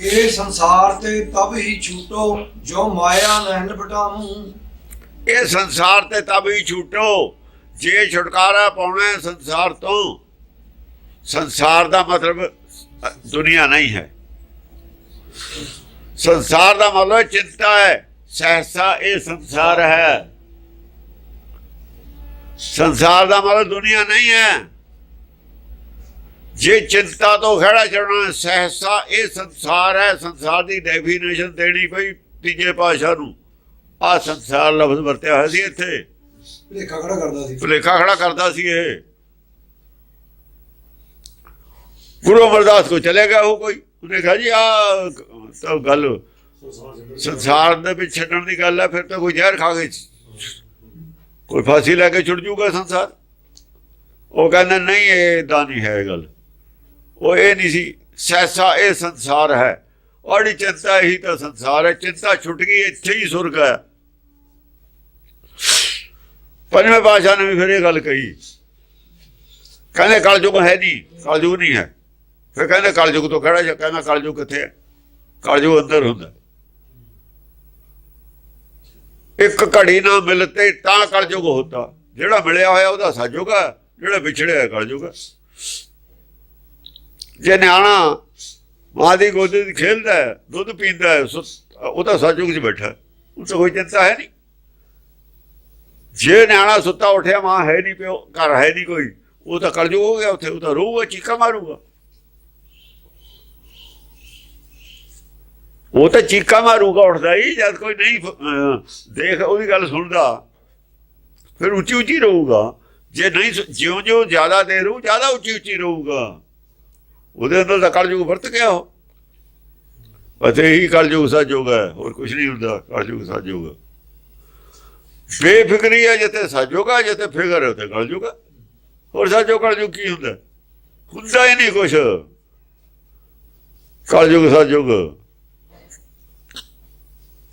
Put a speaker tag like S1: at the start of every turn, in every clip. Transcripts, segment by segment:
S1: ਇਹ ਸੰਸਾਰ ਤੇ ਤਬ ਹੀ ਛੂਟੋ ਜੋ ਮਾਇਆ ਨਹਿਣ ਪਟਾਮੂ
S2: ਇਹ ਸੰਸਾਰ ਤੇ ਤਬ ਹੀ ਛੂਟੋ ਜੇ ਛੁਟਕਾਰਾ ਪਾਉਣਾ ਸੰਸਾਰ ਤੋਂ। ਸੰਸਾਰ ਦਾ ਮਤਲਬ ਅ, ਦੁਨੀਆ ਨਹੀਂ ਹੈ। ਸੰਸਾਰ ਦਾ ਮਤਲਬ ਚਿੰਤਾ ਹੈ ਸਹਸਾ ਇਹ ਸੰਸਾਰ ਹੈ। ਸੰਸਾਰ ਦਾ ਮਤਲਬ ਦੁਨੀਆ ਨਹੀਂ ਹੈ। ਜੇ ਚਿੰਤਾ ਤੋਂ ਖੜਾ ਚੜਨਾ ਸਹਸਾ ਇਹ ਸੰਸਾਰ ਹੈ ਸੰਸਾਰ ਦੀ ਡੈਫੀਨੇਸ਼ਨ ਦੇਣੀ ਪਈ ਤੀਜੇ ਭਾਸ਼ਾ ਨੂੰ। ਆ ਸੰਸਾਰ ਲਫ਼ਜ਼ ਵਰਤਿਆ ਹੋਇਆ ਸੀ ਇੱਥੇ।
S1: ਭਲੇਖਾ ਖੜਾ ਕਰਦਾ ਸੀ।
S2: ਭੁਲੇਖਾ ਖੜਾ ਕਰਦਾ ਸੀ ਇਹ। ਗੁਰੂ ਅਮਰਦਾਸ ਕੋ ਚਲੇ ਗਿਆ ਉਹ ਕੋਈ? ਉਹਨੇ ਕਹਾ ਜੀ ਆ ਤਾਂ ਗੱਲ ਸੰਸਾਰ ਦੇ ਵਿੱਚ ਛੱਡਣ ਦੀ ਗੱਲ ਹੈ ਫਿਰ ਤਾਂ ਕੋਈ ਜ਼ਹਿਰ ਖਾ ਕੇ ਕੋਈ ਫਾਂਸੀ ਲੈ ਕੇ ਛੁੱਟ ਜੂਗਾ ਸੰਸਾਰ? ਉਹ ਕਹਿੰਦਾ ਨਹੀਂ ਇਹ ਏਦਾਂ ਨਹੀਂ ਹੈ ਗੱਲ। ਉਹ ਇਹ ਨਹੀਂ ਸੀ। ਸੈਸਾ ਇਹ ਸੰਸਾਰ ਹੈ। ਔਰ ਚਿੰਤਾ ਹੀ ਤਾਂ ਸੰਸਾਰ ਹੈ। ਚਿੰਤਾ ਛੁੱਟ ਗਈ, ਇੱਥੇ ਹੀ ਸੁਰਗ ਹੈ। ਪੰਜਵੇਂ ਪਾਸ਼ਾ ਨੇ ਵੀ ਫਿਰ ਇਹ ਗੱਲ ਕਹੀ। ਕਹਿੰਦੇ ਕਲਯੁਗ ਹੈ ਨਹੀਂ, ਕਲਯੁਗ ਨਹੀਂ ਹੈ। ਫਿਰ ਕਹਿੰਦੇ ਕਲਯੁਗ ਤੋਂ ਕਿਹੜਾ ਕਹਿੰਦਾ ਕਲਯੁਗ ਕਿੱਥੇ ਹੈ? ਕਲਯੁਗ ਅੰਦਰ ਹੁੰਦਾ। ਇੱਕ ਘੜੀ ਨਾ ਮਿਲਤੇ ਤਾਂ ਕਲਯੁਗ ਹੁੰਦਾ। ਜਿਹੜਾ ਮਿਲਿਆ ਹੋਇਆ ਉਹਦਾ ਸਾਜੁਗਾ ਜਿਹੜਾ ਵਿਛੜਿਆ ਹੋਇਆ ਕਲਯੁਗ ਹੈ। ਜੇ ਨਿਆਣਾ ਮਾਂ ਦੀ ਗੋਦੀ 'ਚ ਖੇਲਦਾ ਹੈ, ਦੁੱਧ ਪੀਂਦਾ ਹੈ, ਸੁ- ਉਹਦਾ ਸਤਜੁਗ 'ਚ ਬੈਠਾ ਹੈ। ਉਹ ਤਾਂ ਕੋਈ ਚਿੰਤਾ ਹੈ ਨਹੀਂ। ਜੇ ਨਿਆਣਾ ਸੁੱਤਾ ਉੱਠਿਆ, ਮਾਂ ਹੈ ਨਹੀਂ ਪਿਓ, ਘਰ ਹੈ ਨਹੀਂ ਕੋਈ, ਉਹ ਤਾਂ ਕਲਯੁਗ ਹੋ ਗਿਆ ਉੱਥੇ, ਉਹ ਤਾਂ ਰੋਊਗਾ ਚੀਕਾ ਮਾਰੂਗਾ। ਉਹ ਤਾਂ ਚੀਕਾ ਮਾਰੂਗਾ ਉੱਠਦਾ ਹੀ, ਜਦ ਕੋਈ ਨਹੀਂ ਦੇਖ, ਉਹਦੀ ਗੱਲ ਸੁਣਦਾ, ਫਿਰ ਉੱਚੀ ਉੱਚੀ ਰਹੂਗਾ। ਜੇ ਨਹੀਂ ਜਿਉਂ ਜਿਉਂ ਜ਼ਿਆਦਾ ਦੇਰ ਰਹੂ, ਜ਼ਿਆਦਾ ਉੱਚੀ ਉੱਚੀ ਰਹੂਗਾ। ਉਹਦੇ ਅੰਦਰ ਤਾਂ ਕਲਯੁਗ ਵਰਤ ਗਿਆ ਉਹ। ਅਤੇ ਹੀ ਕਲਯੁਗ ਸਤਜੁਗ ਹੈ, ਹੋਰ ਕੁਝ ਨਹੀਂ ਹੁੰਦਾ, ਕਲਯੁਗ ਸਤਜੁਗ ਬੇਫਿਕਰੀ ਹੈ ਜਿੱਥੇ ਸਤਜੁਗ ਹੈ, ਜਿੱਥੇ ਫਿਕਰ ਹੈ, ਉੱਥੇ ਕਲਯੁਗ ਹੈ। ਹੋਰ ਸਤਜੁਗ ਕਲਯੁਗ ਕੀ ਹੁੰਦਾ? ਹੁੰਦਾ ਹੀ ਨਹੀਂ ਕੁਛ। ਕਲਯੁਗ ਸਤਜੁਗ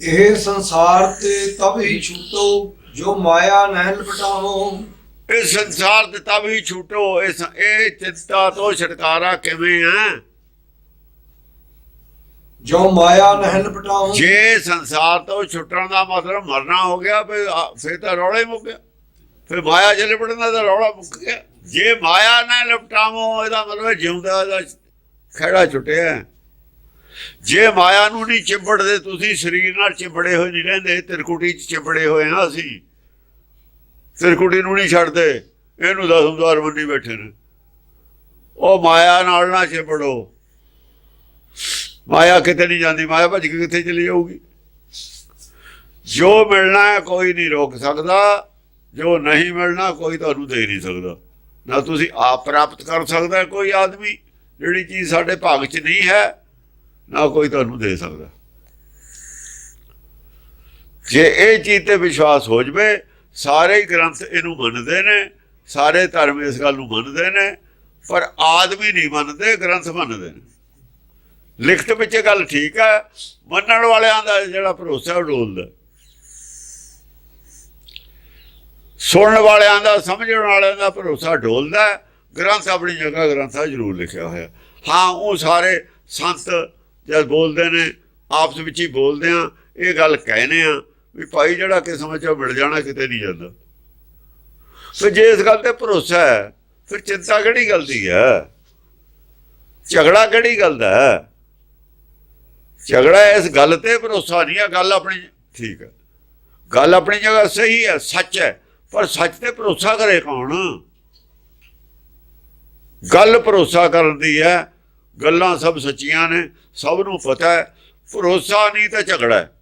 S1: ਇਹ ਸੰਸਾਰ ਤੇ ਤਬ ਹੀ ਛੂਟੋ, ਜੋ ਮਾਇਆ ਨਹਿਣ ਪਟਾਮੂ
S2: ਇਹ ਸੰਸਾਰ ਤੇ ਤਬ ਹੀ ਛੂਟੋ ਇਸ ਇਹ ਚਿੰਤਾ ਤੋਂ ਛੁਟਕਾਰਾ ਕਿਵੇਂ ਹੈ?
S1: ਜੋ ਮਾਇਆ ਨਹਿਣ ਪਟਾਮੂ
S2: ਜੇ ਸੰਸਾਰ ਤੋਂ ਛੁੱਟਣ ਦਾ ਮਤਲਬ ਮਰਨਾ ਹੋ ਗਿਆ ਫਿਰ ਆ- ਤਾਂ ਰੌਲਾ ਹੀ ਮੁੱਕ ਗਿਆ। ਫਿਰ ਮਾਇਆ ਚ ਲਿਪਟਣ ਦਾ ਤਾਂ ਰੌਲਾ ਮੁੱਕ ਗਿਆ। ਜੇ ਮਾਇਆ ਨਾ ਲਿਪਟਾਵੋ ਇਹਦਾ ਮਤਲਬ ਜਿਉਂਦਾ ਦਾ ਖੜਾ ਛੁੱਟਿਆ ਜੇ ਮਾਇਆ ਨੂੰ ਨਹੀਂ ਚਿੰਬੜਦੇ ਤੁਸੀਂ ਸਰੀਰ ਨਾਲ ਚਿੰਬੜੇ ਹੋਏ ਨਹੀਂ ਰਹਿੰਦੇ ਤਿਰਕੁਟੀ ਚ ਚਿੰਬੜੇ ਹੋਏ ਹਾਂ ਅਸੀਂ। ਤਿਰਕੁਟੀ ਨੂੰ ਨਹੀਂ ਛੱਡਦੇ। ਇਹਨੂੰ ਦਸਮਦਾਰ ਬੰਦੀ ਬੈਠੇ ਨੇ। ਉਹ ਮਾਇਆ ਨਾਲ ਨਾ ਚਿੰਬੜੋ ਮਾਇਆ ਕਿਤੇ ਨਹੀਂ ਜਾਂਦੀ, ਮਾਇਆ ਭੱਜ ਕੇ ਕਿੱਥੇ ਚਲੀ ਜਾਊਗੀ? ਜੋ ਮਿਲਣਾ ਹੈ ਕੋਈ ਨਹੀਂ ਰੋਕ ਸਕਦਾ। ਜੋ ਨਹੀਂ ਮਿਲਣਾ, ਕੋਈ ਤੁਹਾਨੂੰ ਦੇ ਨਹੀਂ ਸਕਦਾ। ਨਾ ਤੁਸੀਂ ਆਪ ਪ੍ਰਾਪਤ ਕਰ ਸਕਦਾ ਕੋਈ ਆਦਮੀ, ਜਿਹੜੀ ਚੀਜ਼ ਸਾਡੇ ਭਾਗ 'ਚ ਨਹੀਂ ਹੈ, ਨਾ ਕੋਈ ਤੁਹਾਨੂੰ ਦੇ ਸਕਦਾ। ਜੇ ਇਹ ਚੀਜ਼ ਤੇ ਵਿਸ਼ਵਾਸ ਹੋ ਜਵੇ ਸਾਰੇ ਹੀ ਗ੍ਰੰਥ ਇਹਨੂੰ ਮੰਨਦੇ ਨੇ, ਸਾਰੇ ਧਰਮ ਇਸ ਗੱਲ ਨੂੰ ਮੰਨਦੇ ਨੇ, ਪਰ ਆਦਮੀ ਨਹੀਂ ਮੰਨਦੇ, ਗ੍ਰੰਥ ਮੰਨਦੇ ਨੇ। ਲਿਖਤ ਵਿੱਚ ਇਹ ਗੱਲ ਠੀਕ ਹੈ, ਮੰਨਣ ਵਾਲਿਆਂ ਦਾ ਜਿਹੜਾ ਭਰੋਸਾ ਉਹ ਡੋਲਦਾ ਸੁਣਨ ਵਾਲਿਆਂ ਦਾ, ਸਮਝਣ ਵਾਲਿਆਂ ਦਾ ਭਰੋਸਾ ਡੋਲਦਾ ਗ੍ਰੰਥ ਆਪਣੀ ਜਗ੍ਹਾ ਗ੍ਰੰਥਾ ਜ਼ਰੂਰ ਲਿਖਿਆ ਹੋਇਆ। ਹਾਂ, ਉਹ ਸਾਰੇ ਸੰਤ ਜਦ ਬੋਲਦੇ ਨੇ, ਆਪਸ ਵਿੱਚ ਹੀ ਬੋਲਦੇ ਆ, ਇਹ ਗੱਲ ਕਹਿੰਦੇ ਆ ਵੀ ਭਾਈ ਜਿਹੜਾ ਕਿਸਮ ਚ ਮਿਲ ਜਾਣਾ, ਕਿਤੇ ਨਹੀਂ ਜਾਂਦਾ। ਫਿਰ ਜੇ ਇਸ ਗੱਲ ਤੇ ਭਰੋਸਾ ਹੈ, ਫਿਰ ਚਿੰਤਾ ਕਿਹੜੀ ਗੱਲ ਦੀ ਹੈ? ਝਗੜਾ ਕਿਹੜੀ ਗੱਲ ਦਾ ਹੈ? ਝਗੜਾ ਇਸ ਗੱਲ ਤੇ ਭਰੋਸਾ ਨਹੀਂ ਹੈ, ਗੱਲ ਆਪਣੀ, ਠੀਕ ਹੈ। ਗੱਲ ਆਪਣੀ ਜਗ੍ਹਾ ਸਹੀ ਹੈ, ਸੱਚ ਹੈ, ਪਰ ਸੱਚ ਤੇ ਭਰੋਸਾ ਕਰੇ ਕੌਣ? ਗੱਲ ਭਰੋਸਾ ਕਰਨ ਦੀ ਹੈ, ਗੱਲਾਂ ਸਭ ਸੱਚੀਆਂ ਨੇ, ਸਭ ਨੂੰ ਪਤਾ ਹੈ, ਭਰੋਸਾ ਨਹੀਂ ਤਾਂ ਝਗੜਾ ਹੈ।